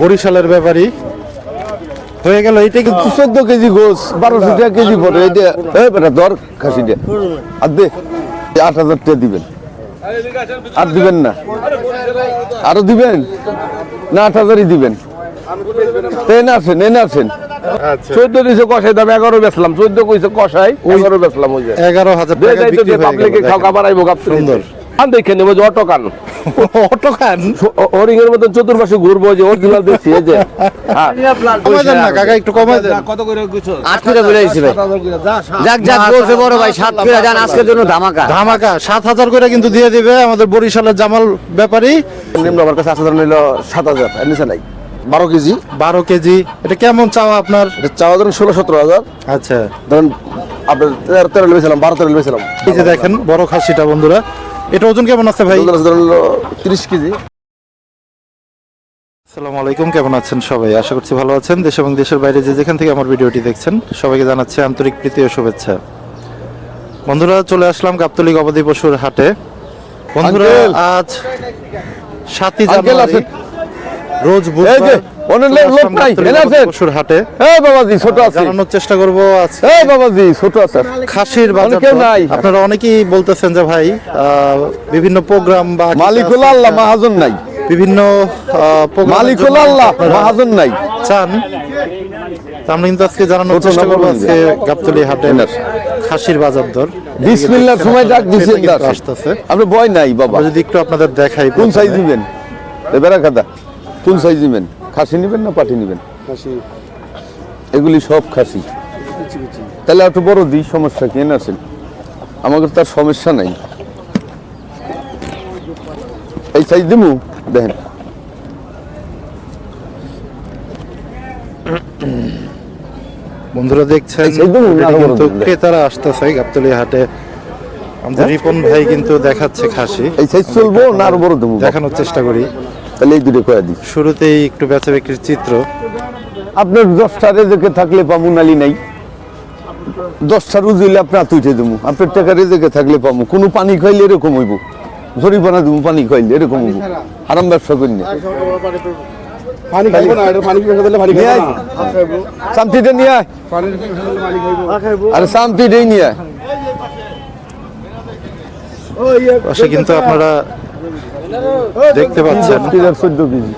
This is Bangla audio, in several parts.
বরিশালের ব্যাপারী। হয়ে গেল এটা কিন্তু চোদ্দ কেজি গোস বারোশো টাকা কেজি এই বেটা দর খাসি আর দে আট হাজার টাকা দিবেন। আর দিবেন না। আরও দিবেন? না আট হাজারই দিবেন। এনে আসেন এনে আসেন আচ্ছা। চোদ্দ দিছে কষাই দাম এগারো বেচলাম। চোদ্দ কইছে কষাই এগারো বেচলাম ওই এগারো হাজার টাকা হয়ে পাবলিকে খাওয়া বাড়াইবো সুন্দর। কান দেখে নেব যে অটো কান অটো হরিং এর মতন চতুর্পাশে ঘুরবো যে অরিজিনাল দেখছি এই যে। হ্যাঁ। কমাই দেন না কাকা একটু আট ফিরে বেড়ে দিছি যাক যাক বলছে বড় ভাই সাত ফিরে যান আজকের জন্য ধামাকা। ধামাকা সাত হাজার করে কিন্তু দিয়ে দিবে আমাদের বরিশালের জামাল ব্যাপারী। নিম্ন আমার কাছে আট হাজার নিল সাত হাজার নিচে নাই। বারো কেজি। বারো কেজি। এটা কেমন চাওয়া আপনার? চাওয়া ধরেন ষোলো সতেরো হাজার। আচ্ছা। ধরেন আপনার তেরো তেরো লেবেছিলাম বারো তেরো লেবেছিলাম এই যে দেখেন বড় খাসিটা বন্ধুরা। এটা ওজন কেমন আছে ভাই? তিরিশ কেজি। আসসালামু আলাইকুম কেমন আছেন সবাই? আশা করছি ভালো আছেন। দেশ এবং দেশের বাইরে যে যেখান থেকে আমার ভিডিওটি দেখছেন সবাইকে জানাচ্ছি আন্তরিক প্রীতি ও শুভেচ্ছা। বন্ধুরা চলে আসলাম গাবতলী গবাদি পশুর হাটে। বন্ধুরা আজ সাতই জানুয়ারি রোজ বুধবার লোক নাই, গাবতলী এনে গবাদি আছেন? পশুর হাটে। এই বাবাজি ছোট আছে। জানানোর চেষ্টা করব আজ এই বাবাজি ছোট আছে খাসির বাজার অনেকেও দর। নাই। আপনারা অনেকেই বলতেছেন যে ভাই বিভিন্ন প্রোগ্রাম বা মালিক আল্লাহ মাহাজন নাই। বিভিন্ন আহ, প্রোগ্রামের মালিক জন্য হলো আল্লাহ আপনারা নাই। চান। আমরা কিন্তু আজকে জানানোর চেষ্টা করব আজকে গাবতলি হাটে খাসির বাজার দর। বিসমিল্লার সময় ডাক দিছেন দাস আসতেছে। আপনি ভয় নাই বাবা। যদি একটু আপনাদের দেখাই কোন সাইজ নিবেন? এবারে খাদা কোন সাইজ নিবেন? খাসি নিবেন না পাটি নিবেন? এগুলি সব খাসি। তাহলে একটু বড় দিই সমস্যা কি এনে আছেন আমাকে তার সমস্যা নাই। এই সাইজ দিমু? দেখেন। বন্ধুরা দেখছেন কিন্তু ক্রেতারা আসতেছে গাবতলি হাটে। আমাদের রিপন ভাই কিন্তু দেখাচ্ছে খাসি। এই সাইজ চলবো না আরও বড় দেবো দেখানোর চেষ্টা করি। তাহলে এই দুটো কয়ে দিই। শুরুতেই একটু বেচা বিক্রির চিত্র। আপনার দশটা রেজেকে থাকলে পামু নালি নাই। দশটা রুজিলে আপনি হাত উঠে দেবো। আপনার টাকা রেজেকে থাকলে পামু। কোনো পানি খাইলে এরকম হইব। জরিমানা দেবো পানি খাইলে এরকম হইব। আরাম ব্যবসা করি না। শান্তিটা নিয়ে আয়। আরে শান্তিটাই নিয়ে আয়। কিন্তু আপনারা দেখতে পাচ্ছেন। চোদ্দ কেজি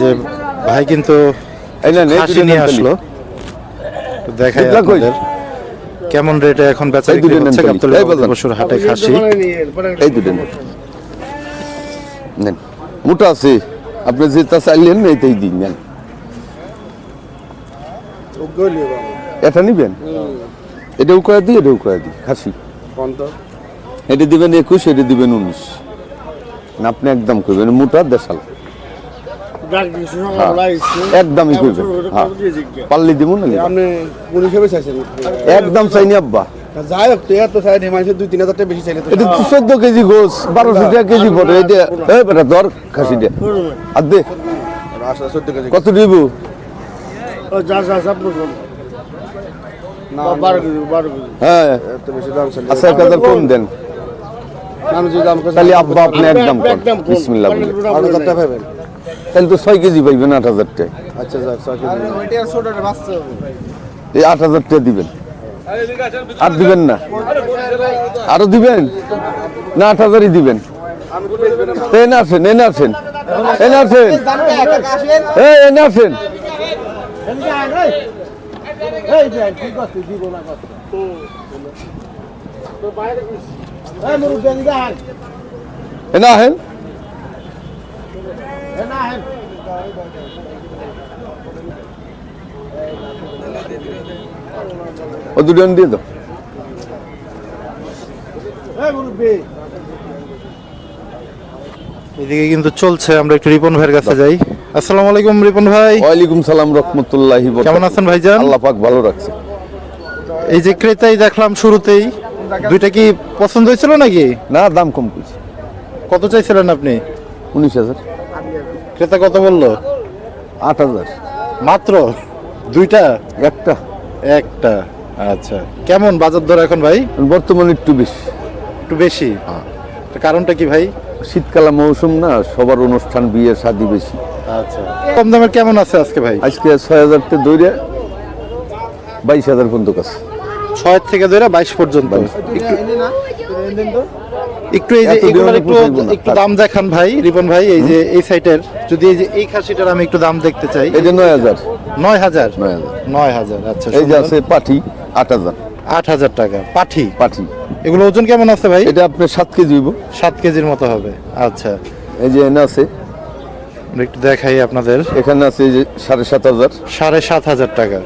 যে ভাই কিন্তু খাসি নিয়ে আসলো। দেখাই আপনাদের কেমন রেটে এখন বেচা বিক্রি হচ্ছে। গাবতলী হাটে খাসি। এই দুটো নেন। নেন। মোটা আছে। আপনি যেটা চাইলেন এইটাই দিন নেন। এটা নিবেন? এটাও কয়ে দিই এটাও কয়ে দিই। খাসি। এটা দিবেন একুশ এটা দিবেন উনিশ। আপনি একদম করবেন মোটা দেশাল। একদমই করবেন হ্যাঁ। পাল্লি দিব না আপনি কোন হিসেবে চাইছেন? একদম চাইনি আব্বা। যাই হোক তো এত চাই মানুষের দুই তিন হাজার টাকা বেশি চাইলে এটা তো চোদ্দ কেজি গোস বারোশো টাকা কেজি পড়ে এটা এই বেটা দর খাসি দে। আর দে। কত দিব? যা যা হ্যাঁ। আচ্ছা কম দেন আমি যদি দাম করছি তাহলে আব্বা আপনি একদম বিসমিল্লাহ পাবেন তাহলে তো ছয় কেজি পাইবেন আট হাজার আচ্ছা ছয় কেজি এই আট হাজার দিবেন আর দিবেন না আরও দিবেন না আট হাজারই দিবেন তো এনে আসেন এনে আসেন এনে আসেন এই ও দুটো দিয়ে দাও। এদিকে কিন্তু চলছে আমরা একটু রিপন ভাইয়ের কাছে যাই। আসসালামু আলাইকুম রিপন ভাই। ওয়ালাইকুম সালাম রহমতুল্লাহি কেমন আছেন ভাইজান? আল্লাহ পাক ভালো রাখছে। এই যে ক্রেতাই দেখলাম শুরুতেই দুইটা কি পছন্দ হয়েছিল নাকি? না দাম কম করছে কত চাইছিলেন আপনি? উনিশ হাজার। ক্রেতা কত বলল? আট হাজার। মাত্র? দুইটা? একটা। একটা। আচ্ছা। কেমন বাজার দর এখন ভাই? বর্তমানে একটু বেশি। একটু বেশি? কারণটা কি ভাই? শীতকালে মৌসুম না সবার অনুষ্ঠান বিয়ে শাদি বেশি। আচ্ছা। কম দামের কেমন আছে আজকে ভাই? আজকে ছয় হাজারতে দৌড়ে বাইশ হাজার পর্যন্ত কাছে। ছয় থেকে ধরে বাইশ পর্যন্ত। একটু একটু এই যে এগুলোর একটু একটু দাম দেখান ভাই রিপন ভাই এই যে এই সাইটের। যদি এই যে এই খাসিটার আমি একটু দাম দেখতে চাই। এই যে নয় হাজার। নয় হাজার? নয় হাজার। নয় হাজার আচ্ছা এই যে আছে পাঠি আট হাজার। আট হাজার টাকা। পাঠি? পাঠি। এগুলো ওজন কেমন আছে ভাই? এটা আপনার সাত কেজি হইব। সাত কেজির মতো হবে। আচ্ছা। এই যে এনে আছে। একটু দেখাই আপনাদের। এখানে আছে এই যে সাড়ে সাত হাজার। সাড়ে সাত হাজার টাকা।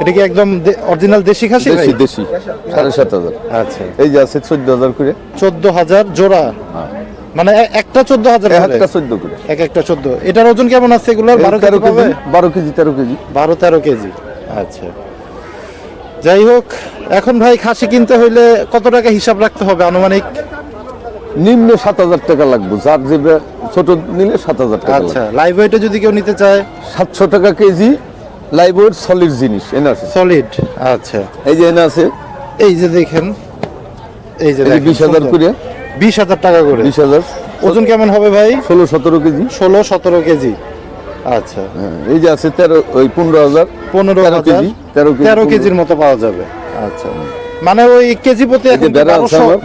এটা কি একদম অরিজিনাল দেশি খাসি দেশি দেশি সাড়ে সাত হাজার। আচ্ছা। এই যে আছে চোদ্দ হাজার করে। চোদ্দ হাজার জোড়া? মানে একটা চোদ্দ হাজার একটা চোদ্দ করে। এক একটা চোদ্দ। এটার ওজন কেমন আছে এগুলোর? বারো তেরো কেজি বারো কেজি তেরো কেজি। বারো তেরো কেজি। আচ্ছা। যাই হোক এখন ভাই খাসি কিনতে হইলে কত টাকা হিসাব রাখতে হবে আনুমানিক? নিম্ন সাত হাজার টাকা লাগবে। যার যে ছোট নিলে সাত হাজার টাকা আচ্ছা লাইভ ওয়েটে যদি কেউ নিতে চায়? সাতশো টাকা কেজি লাইবোর্ড সলিড জিনিস এনে আছে। সলিড আচ্ছা। এই যে এনে আছে। এই যে দেখেন এই যে বিশ হাজার। করে। বিশ হাজার টাকা করে। বিশ হাজার। ওজন কেমন হবে ভাই? ষোলো সতেরো কেজি। ষোলো সতেরো কেজি। আচ্ছা। হ্যাঁ, এই যে আছে তেরো ওই পনেরো হাজার। পনেরো কেজি তেরো কেজি তেরো। কেজির মতো পাওয়া যাবে। আচ্ছা। মানে ওই কেজি প্রতি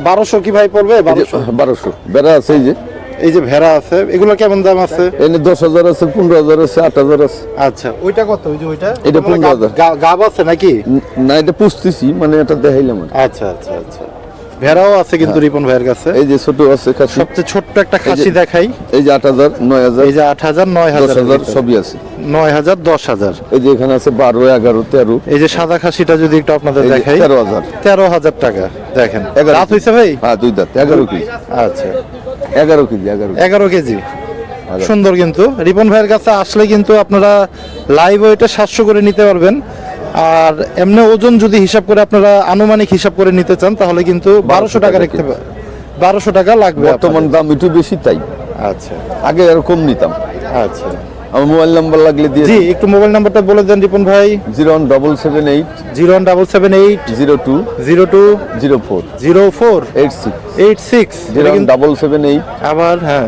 বারোশো কি ভাই পড়বে? বারোশো। বারোশো। বেড়া আছে এই যে। এই যে ভেড়া আছে এগুলো কেমন দাম আছে? এনে দশ হাজার আছে পনেরো হাজার আছে আট হাজার আছে। আচ্ছা ওইটা কত? ওই যে ওইটা? এটা ওটা মানে গাব- 15,000 গা- গাব আছে নাকি? না এটা পুষতেছি মানে এটা দেখাইলাম আচ্ছা আচ্ছা আচ্ছা। ভেড়াও আছে কিন্তু রিপন ভাইয়ের কাছে। এই যে ছোট আছে খাসি। সবচেয়ে ছোট্ট একটা খাসি দেখাই। এই যে আট হাজার নয় হাজার এই যে আট হাজার নয় দশ হাজার হাজার সবই আছে। নয় হাজার দশ হাজার। এই যে এখানে আছে বারো এগারো তেরো। এই যে সাদা খাসিটা যদি একটু আপনাদের দেখাই। তেরো হাজার। তেরো হাজার টাকা দেখেন। রাত হয়েছে ভাই? হ্যাঁ দুই দাঁত এগারো কেজি। আচ্ছা এগারো কেজি এগারো। এগারো কেজি। সুন্দর কিন্তু। রিপন ভাইয়ের কাছে আসলে কিন্তু আপনারা লাইভ ওয়েটে সাতশো করে নিতে পারবেন। আর এমনি ওজন যদি হিসাব করে আপনারা আনুমানিক হিসাব করে নিতে চান তাহলে কিন্তু বারোশো টাকা রাখতে বারোশো টাকা লাগবে বর্তমান দাম একটু বেশি তাই। আচ্ছা। আগে এরকম নিতাম। আচ্ছা। আমার মোবাইল নাম্বার লাগলে দিয়ে জি একটু মোবাইল নাম্বারটা বলে দেন রিপন ভাই। Zero one double seven eight zero one double seven eight zero two zero two zero four zero four eight six eight six. Zero double seven eight আবার হ্যাঁ।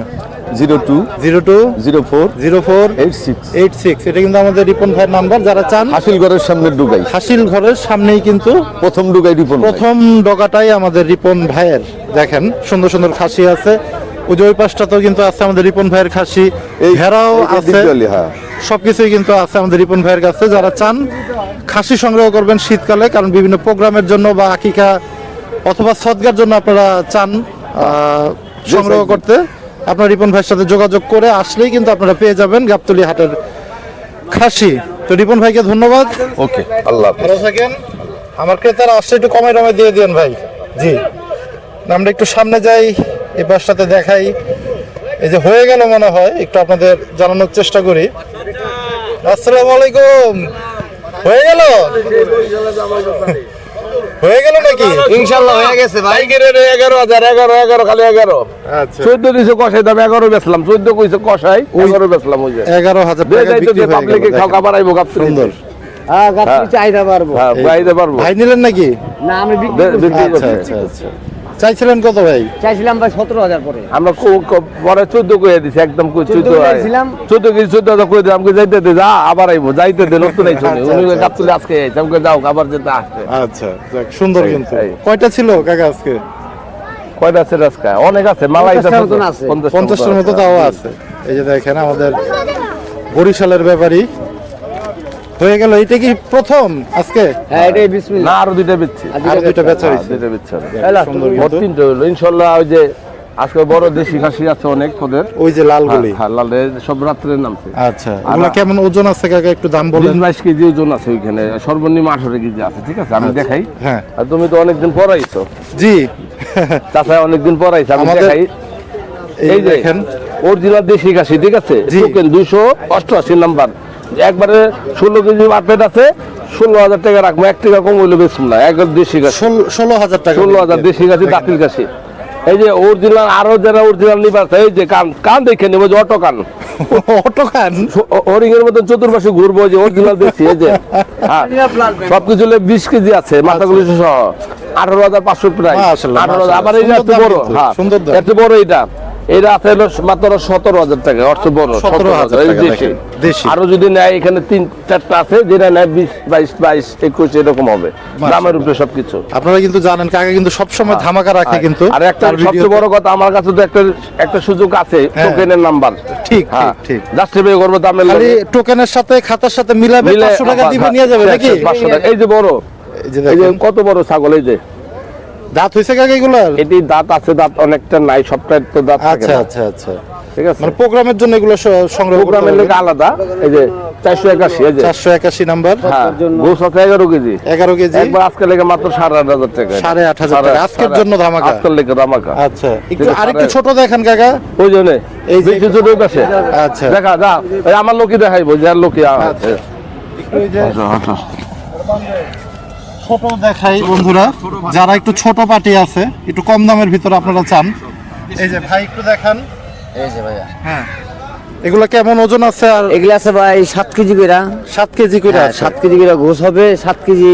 Zero two zero two zero four zero four eight six eight six. এটা কিন্তু আমাদের রিপন ভাইয়ের নাম্বার যারা চান। হাসিল ঘরের সামনে ডুগাই হাসিল ঘরের সামনেই কিন্তু প্রথম ডুগাই রিপন প্রথম ডগাটাই আমাদের রিপন ভাইয়ের। দেখেন সুন্দর সুন্দর খাসি আছে। ওই যে ওই পাশটাতেও কিন্তু আছে আমাদের রিপন ভাইয়ের খাসি। এই ভেড়াও আছে। হ্যাঁ। সবকিছুই কিন্তু আছে আমাদের রিপন ভাইয়ের কাছে। যারা চান খাসি সংগ্রহ করবেন শীতকালে কারণ বিভিন্ন প্রোগ্রামের জন্য বা আকিকা অথবা সদগার জন্য আপনারা চান সংগ্রহ করতে। আপনার রিপন ভাইয়ের সাথে যোগাযোগ করে আসলেই কিন্তু আপনারা পেয়ে যাবেন গাবতলি হাটের খাসি। তো রিপন ভাইকে ধন্যবাদ। ওকে আল্লাহ। ভালো থাকেন। আমার ক্রেতারা আসলে একটু কমে টমে দিয়ে দিন ভাই। জি। আমরা একটু সামনে যাই। এই পাশটাতে দেখাই। এই যে হয়ে গেল মনে হয় একটু আপনাদের জানানোর চেষ্টা করি। আসসালামু আলাইকুম। হয়ে গেল? হয়ে গেল নাকি? ইনশাল্লাহ হয়ে গেছে ভাই। এগারো হাজার এগারো এগারো খালি এগারো। আচ্ছা। চোদ্দ দিছে কষাই দাম এগারো বেচলাম। চোদ্দ কইছে কষাই এগারো বেচলাম ওই যে। এগারো হাজার দে টাকা বিক্রি হয়ে গেল, পাবলিকে খাও খাবার আইবো গাপ সুন্দর। হ্যাঁ গাছ চাহিদা পারব হ্যাঁ পারব ভাই নিলেন নাকি? না আমি বিক্রি করছি। আচ্ছা আচ্ছা আচ্ছা। চাইছিলেন কত ভাই? চাইছিলাম ভাই সতেরো হাজার পরে। আমরা পরে চোদ্দ কয়ে দিছি একদম চোদ্দ চোদ্দ চাইছিলাম। চোদ্দ কেজি চোদ্দ হাজার কয়ে দিলাম আমাকে যাইতে দে যা আবার আইবো। যাইতে দে নতুন আইছো আচ্ছা, উনি আচ্ছা, তুলে আজকে আইছে আমাকে যাও আবার যেতে আসছে আচ্ছা যাক, সুন্দর কিন্তু। কয়টা ছিল কাকা আজকে? কয়টা আছে রাস্কা অনেক আছে মালাই। পঞ্চাশটার মতো তাও আছে। এই যে দেখেন আমাদের বরিশালের ব্যাপারী। হয়ে গেল এটা কি প্রথম আজকে? হ্যাঁ এটাই বিসমিল্লাহ। না আরও দুইটা বেচছি। আরও দুইটা বেচা হ্যাঁ, হয়েছে। দুইটা। সুন্দর মোট তিনটে হলো। ইনশাল্লাহ ওই যে আজকে বড় দেশি খাসি আছে অনেক ওদের। ওই যে লালগুলি। হ্যাঁ লাল সব রাত্রে নামছে আচ্ছা ওগুলা কেমন ওজন আছে কাকা? একটু দাম বলেন। বাইশ কেজি ওজন আছে ওইখানে। সর্বনিম্ন আঠারো কেজি আছে ঠিক আছে? আমি দেখাই। হ্যাঁ। আর তুমি তো অনেকদিন পর আইছো জি। চাষায় অনেকদিন পর আইছো আমি দেখাই। এই দেখেন। অরিজিনাল দেশি খাসি ঠিক আছে? জি। টোকেন দুইশো অষ্টআশি নাম্বার। একবারে ষোলো কেজি মার্কেট আছে ষোলো হাজার টাকা রাখব। এক টাকা কম হইলে বেশি না একবার দেশি খাসি ষোল- হাজার টাকা ষোলো হাজার দেশি খাসি দাঁতিল খাসি এই যে অরিজিনাল আরও যারা অরিজিনাল নিবার এই যে কান কান দেখে নেব যে অটো কান অটো খান হরিং এর মতন চতুর্পাশে ঘুরবো যে অরিজিনাল দেখছি এই যে। হ্যাঁ সবকিছু বিশ কেজি আছে মাথাগুলি সহ। আঠারো হাজার পাঁচশো প্রায়। আঠারো হাজার আবার বড় হ্যাঁ। সুন্দর এত বড় এটা এটা আছে মাত্র সতেরো হাজার টাকা অর্থ বড় 17,000 এই টাকা দেশি। দেখেন, দেশি। আরও যদি নেয় এখানে তিন চারটা আছে যেটা নেয় বিশ বাইশ বাইশ একুশ এরকম হবে। দামের উপরে সবকিছু। আপনারা কিন্তু জানেন কাকা কিন্তু সবসময় ধামাকা রাখে কিন্তু আর একটা সবচেয়ে বড় কথা আমার কাছে তো একটা একটা সুযোগ আছে হ্যাঁ। টোকেনের নাম্বার ঠিক হ্যাঁ। ঠিক। পে করব দামের। টোকেনের সাথে খাতার সাথে মিলাবে মিলে 500 টাকা দিবে নিয়ে যাবে হ্যাঁ, নাকি? পাঁচশো টাকা। এই যে বড়। কত বড় ছাগল এই যে। দাঁত হইছে কাকা এগুলার? এটি দাঁত আছে দাঁত অনেকটা নাই সবটাই তো দাঁত থাকে আচ্ছা আচ্ছা আচ্ছা। ঠিক আছে? মানে প্রোগ্রামের জন্য এগুলো সংগ্রহ প্রোগ্রামের লেগে আলাদা এই যে চারশো একাশি এই যে। চারশো একাশি নাম্বার। হ্যাঁ গোস আছে এগারো কেজি। এগারো কেজি। একবার আজকে লেগে মাত্র সাড়ে আট হাজার টাকা। সাড়ে আট হাজার টাকা। আজকের জন্য ধামাকা। আজকের লেগে ধামাকা। আচ্ছা একটু আরেকটু ছোট দেখেন কাকা। ওই জন্য। এই যে- ছোট ওই পাশে আচ্ছা। দেখা যা। এই আমার লোকই দেখাইবো যে আর লোকই আছে। একটু এই যে ছোট দেখাই বন্ধুরা যারা একটু ছোট পাটি আছে একটু কম দামের ভিতরে আপনারা চান। এই যে ভাই একটু দেখান। এই যে ভাইয়া। হ্যাঁ। এগুলো কেমন ওজন আছে আর? এগুলো আছে ভাই সাত কেজি করে সাত কেজি করে হ্যাঁ, সাত কেজি করে ঘোষ হবে সাত কেজি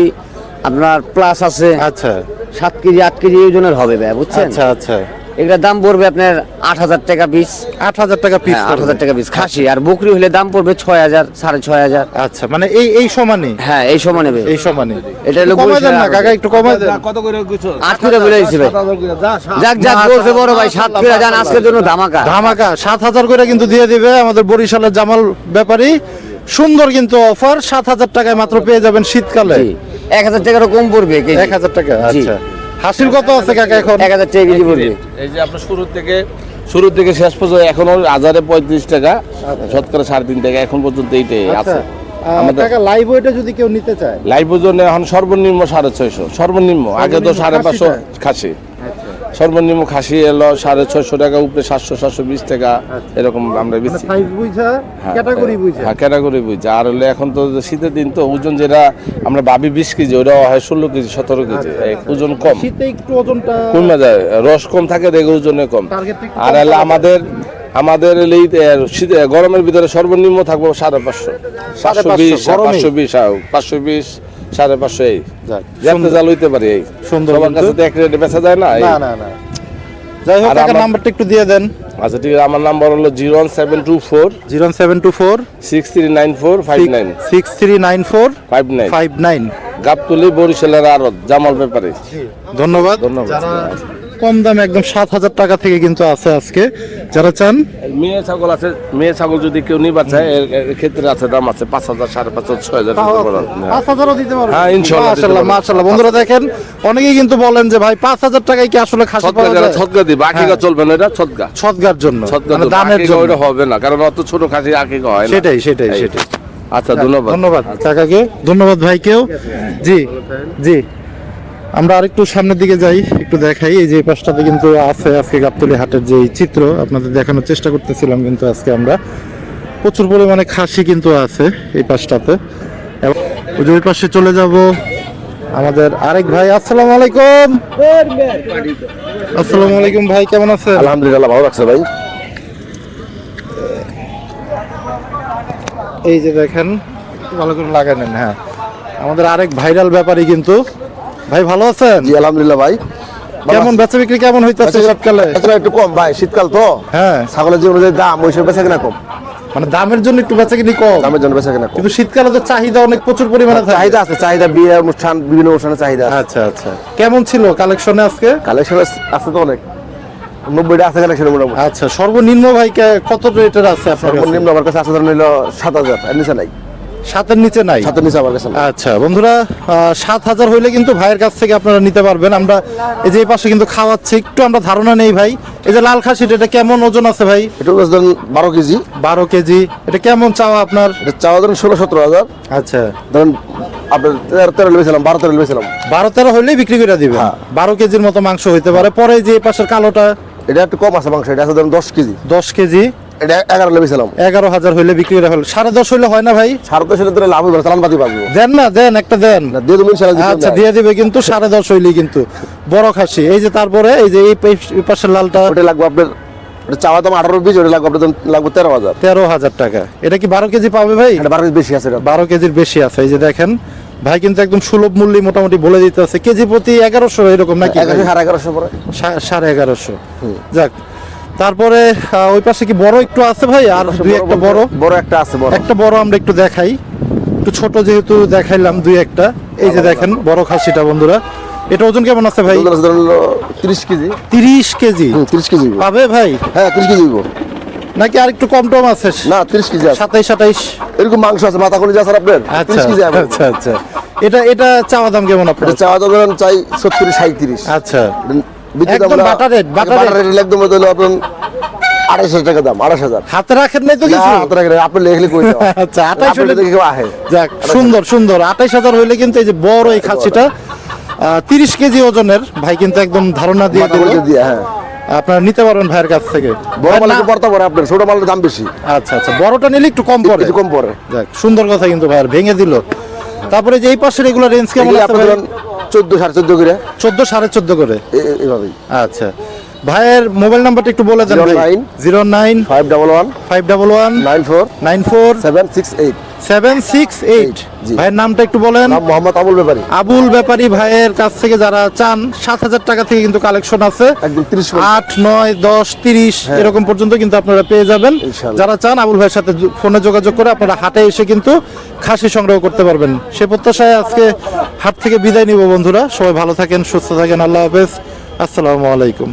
আপনার প্লাস আছে। আচ্ছা। সাত কেজি আট কেজি ওজনের হবে ভাই বুঝছেন? আচ্ছা আচ্ছা। এগুলোর দাম পড়বে আপনার আট হাজার টাকা পিস আট হাজার টাকা পিস হ্যাঁ, আট হাজার টাকা পিস খাসি। আর বকরি হলে দাম পড়বে ছয় হাজার সাড়ে ছয় হাজার। আচ্ছা মানে এই এই সমানই হ্যাঁ এই সময় নেবে এই সমানই এটা হলো কমাই দেন না কাকা একটু কমাই দেন। কত করে গুছো? আট করে বলে দিচ্ছি ভাই। যাক যাক বলছে বড় ভাই সাত করে যান আজকের জন্য ধামাকা। ধামাকা। সাত হাজার করে কিন্তু দিয়ে দিবে আমাদের বরিশালের জামাল ব্যাপারী। সুন্দর কিন্তু অফার। সাত হাজার টাকায় মাত্র পেয়ে যাবেন শীতকালে। এক হাজার টাকারও কম পড়বে এক হাজার টাকা আচ্ছা। হাসিল কত আছে কাকা এখন। এক হাজার টাকা কেজি পড়বে এই যে আপনার শুরু থেকে শুরু থেকে শেষ পর্যন্ত এখনও হাজারে পঁয়ত্রিশ টাকা শতকরা সাড়ে তিন টাকা এখন পর্যন্ত এইটাই আচ্ছা আছে। কাকা লাইভ যদি কেউ নিতে চায়? লাইভ ওজন এখন সর্বনিম্ন সাড়ে ছয়শো সর্বনিম্ন আগে তো সাড়ে পাঁচশো খাসি। সর্বনিম্ন খাসি এলো সাড়ে ছয়শো টাকা উপরে সাতশো সাতশো বিশ টাকা এরকম আমরা মানে বেশি সাইজ ক্যাটাগরি বুঝা। হ্যাঁ ক্যাটাগরি বুঝছে আর হলে এখন তো শীতের দিন তো ওজন যেটা আমরা ভাবি বিশ কেজি ওটা হয় ষোলো কেজি সতেরো কেজি আচ্ছা। ওজন কম। শীতে একটু ওজনটা কমে যায় রস কম থাকে দেখে ওজনে কম। আর হলে আমাদের আমাদের এই, শীতে গরমের ভিতরে সর্বনিম্ন থাকব সাড়ে পাঁচশো। সাতশো বিশ পাঁচশো, বিশ পাঁচশো বিশ। সাড়ে পাঁচশো এই। যাক, জাল হইতে পারি এই। সুন্দর সবার কাছে তো এক রেটে বেচা যায় না না না না। যাই হোক আমার- নাম্বারটা একটু দিয়ে দেন। আচ্ছা ঠিক আছে আমার নাম্বার হলো zero one seven two four. Zero seven two four. Six three nine four five nine. Six three nine four five nine. Five nine. Gabtali বরিশালের আড়ত জামাল ব্যাপারে। ধন্যবাদ। ধন্যবাদ। কম দামে একদম সাত হাজার টাকা থেকে কিন্তু আছে আজকে। যারা চান? মেয়ে ছাগল আছে মেয়ে ছাগল যদি কেউ নিবার চায় এর ক্ষেত্রে আছে দাম আছে পাঁচ হাজার সাড়ে পাঁচ হাজার ছয় হাজার পাঁচ হাজারও দিতে পারবেন হ্যাঁ, ইনশাআল্লাহ দিতে মাশাল্লাহ মাশাল্লাহ। বন্ধুরা দেখেন অনেকেই কিন্তু বলেন যে ভাই পাঁচ হাজার টাকায় কি আসলে খাসি পাওয়া যায়? দিবে আকিকা হ্যাঁ। চলবে না এটা ছটকা ছটগার জন্য। ছটকা মানে দামের জন্য। ওইটা হবে না কারণ অত ছোট খাসি আকিকা হয় না। সেটাই সেটাই। সেটাই। আচ্ছা ধন্যবাদ। ধন্যবাদ। কাকাকে? ধন্যবাদ ভাইকেও। জি জি। আমরা আরেকটু সামনের দিকে যাই একটু দেখাই। এই যে পাশটাতে কিন্তু আছে আজকে গাবতলি হাটের যে চিত্র আপনাদের দেখানোর চেষ্টা করতেছিলাম কিন্তু আজকে আমরা। প্রচুর পরিমাণে খাসি কিন্তু আছে এই পাশটাতে। এবং ওই পাশে চলে যাব আমাদের আরেক ভাই। আসসালামু আলাইকুম। আসসালামু আলাইকুম ভাই কেমন আছেন? আলহামদুলিল্লাহ ভালো লাগছে ভাই। এই যে দেখেন ভালো করে লাগাই নেন হ্যাঁ। আমাদের আরেক ভাইরাল ব্যাপারই কিন্তু ভাই ভালো আছেন? জি আলহামদুলিল্লাহ ভাই। কেমন বেচা বিক্রি কেমন হইতেছে শীতকালে? একটু কম। ভাই শীতকাল তো। হ্যাঁ। ছাগলের যে অনুযায়ী দাম ওই সব বেচা কিনা কম। মানে দামের জন্য একটু বেচা কিনি কম? দামের জন্য বেচা কিনা কম। কিন্তু শীতকালে তো চাহিদা অনেক প্রচুর পরিমাণে চাহিদা আছে চাহিদা বিয়ে অনুষ্ঠান বিভিন্ন অনুষ্ঠানে চাহিদা আচ্ছা আচ্ছা। কেমন ছিল কালেকশনে আজকে? কালেকশন আছে তো অনেক। নব্বইটা আছে কালেকশন মোটামুটি। আচ্ছা সর্বনিম্ন ভাইকে কত রেটের আছে আপনার? সর্বনিম্ন আমার কাছে আছে ধরেন নিল সাত হাজার নিচে নাই। সাতের নিচে নাই? সাতের নিচে আমার কাছে আচ্ছা বন্ধুরা সাত হাজার হইলে কিন্তু ভাইয়ের কাছ থেকে আপনারা নিতে পারবেন। আমরা এই যে পাশে কিন্তু খাওয়াচ্ছি একটু আমরা ধারণা নেই ভাই। এই যে লাল খাসিটা এটা কেমন ওজন আছে ভাই? এটা ধরেন বারো কেজি। বারো কেজি। এটা কেমন চাওয়া আপনার? এটা চাওয়া ধরেন ষোলো সতেরো হাজার। আচ্ছা। ধরেন আপনার তেরো তেরো লেবেছিলাম বারো তেরো লেবেছিলাম বারো তেরো হইলেই বিক্রি করে দিবে হ্যাঁ। বারো কেজির মতো মাংস হইতে পারে। পরে যে পাশের কালোটা এটা একটু কম আছে মাংস এটা আছে ধরেন দশ কেজি। দশ কেজি। এটা এগারো এগারো হাজার হইলে বিক্রি করে হলো। সাড়ে দশ হইলে হয় না ভাই? সাড়ে দশ হলে ধরে লাভ হবে চালান পাতি পাবো দেন না দেন একটা দেন। দিয়ে দেবেন আচ্ছা দিয়ে দিবে কিন্তু সাড়ে দশ কিন্তু। বড় খাসি। এই যে তারপরে এই যে এই পাশের লালটা ওটা লাগবে আপনার চাওয়া দাম আঠারো বিশ ওটা লাগবে আপনার লাগবে তেরো হাজার। তেরো হাজার টাকা। এটা কি বারো কেজি পাবে ভাই? বারো কেজি বেশি আছে বারো কেজির বেশি আছে। এই যে দেখেন ভাই কিন্তু একদম সুলভ মূল্যে মোটামুটি বলে দিতে আছে কেজি প্রতি এগারোশো এরকম নাকি সাড়ে এগারোশো সাড়ে এগারোশো। যাক তারপরে ওই পাশে কি বড় একটু আছে ভাই? আর দুই একটা বড়? বড় একটা আছে বড়। একটা বড় আমরা একটু দেখাই। একটু ছোট যেহেতু দেখাইলাম দুই একটা। এই যে দেখেন বড় খাসিটা বন্ধুরা। এটা ওজন কেমন আছে ভাই? তিরিশ কেজি। তিরিশ কেজি? তিরিশ কেজি পাবে ভাই? হ্যাঁ তিরিশ কেজি নাকি আর একটু কম টম আছে? না তিরিশ কেজি সাতাইশ সাতাইশ। এরকম মাংস আছে মাথা কলি আছে আপনার আচ্ছা তিরিশ কেজি আচ্ছা আচ্ছা। এটা এটা চাওয়া দাম কেমন আপনার? চাওয়া দাম চাই সত্তর সাঁত্রিশ আচ্ছা। বিক্রি দাম বাটা rate, বাটা বাটা rate। rate একদম হলো আপনার আড়াইশ টাকা দাম আড়াইশ হাজার। হাতে রাখেন নাই তো কিছু? হাতে রাখেন, আপনি লেখলে কই আচ্ছা আঠাইশ হলে দেখে আহে। যাক সুন্দর সুন্দর। আঠাইশ হাজার হইলে কিন্তু এই যে বড় এই খাসিটা তিরিশ কেজি ওজনের ভাই কিন্তু একদম ধারণা দিয়ে দিল। হ্যাঁ। আপনারা নিতে পারবেন ভাইয়ের কাছ থেকে। বড় মাল একটু পড়তে পারে আপনার ছোট মালের দাম বেশি। আচ্ছা আচ্ছা বড়টা নিলে একটু কম পড়ে। একটু কম পড়ে। যাক সুন্দর কথা কিন্তু ভাইয়ের ভেঙে দিল। তারপরে যে এই পাশের এগুলো রেঞ্জ কেমন আছে চোদ্দ সাড়ে চোদ্দ করে? চোদ্দ সাড়ে চোদ্দ করে? এভাবেই। আচ্ছা। ভাইয়ের মোবাইল নাম্বারটা একটু বলে দেন ভাই। 09 zero nine five double one five double one nine four nine four seven six eight. Seven six eight ভাইয়ের নামটা একটু বলেন। মোহাম্মদ আবুল ব্যাপারী। আবুল ব্যাপারী ভাইয়ের কাছ থেকে যারা চান সাত হাজার টাকা থেকে কিন্তু কালেকশন আছে। আট নয় দশ তিরিশ এরকম পর্যন্ত কিন্তু আপনারা পেয়ে যাবেন। যারা চান আবুল ভাইয়ের সাথে ফোনে যোগাযোগ করে আপনারা হাটে এসে কিন্তু খাসি সংগ্রহ করতে পারবেন। সে প্রত্যাশায় আজকে হাট থেকে বিদায় নিব বন্ধুরা। সবাই ভালো থাকেন সুস্থ থাকেন। আল্লাহ হাফেজ। আসসালামু আলাইকুম।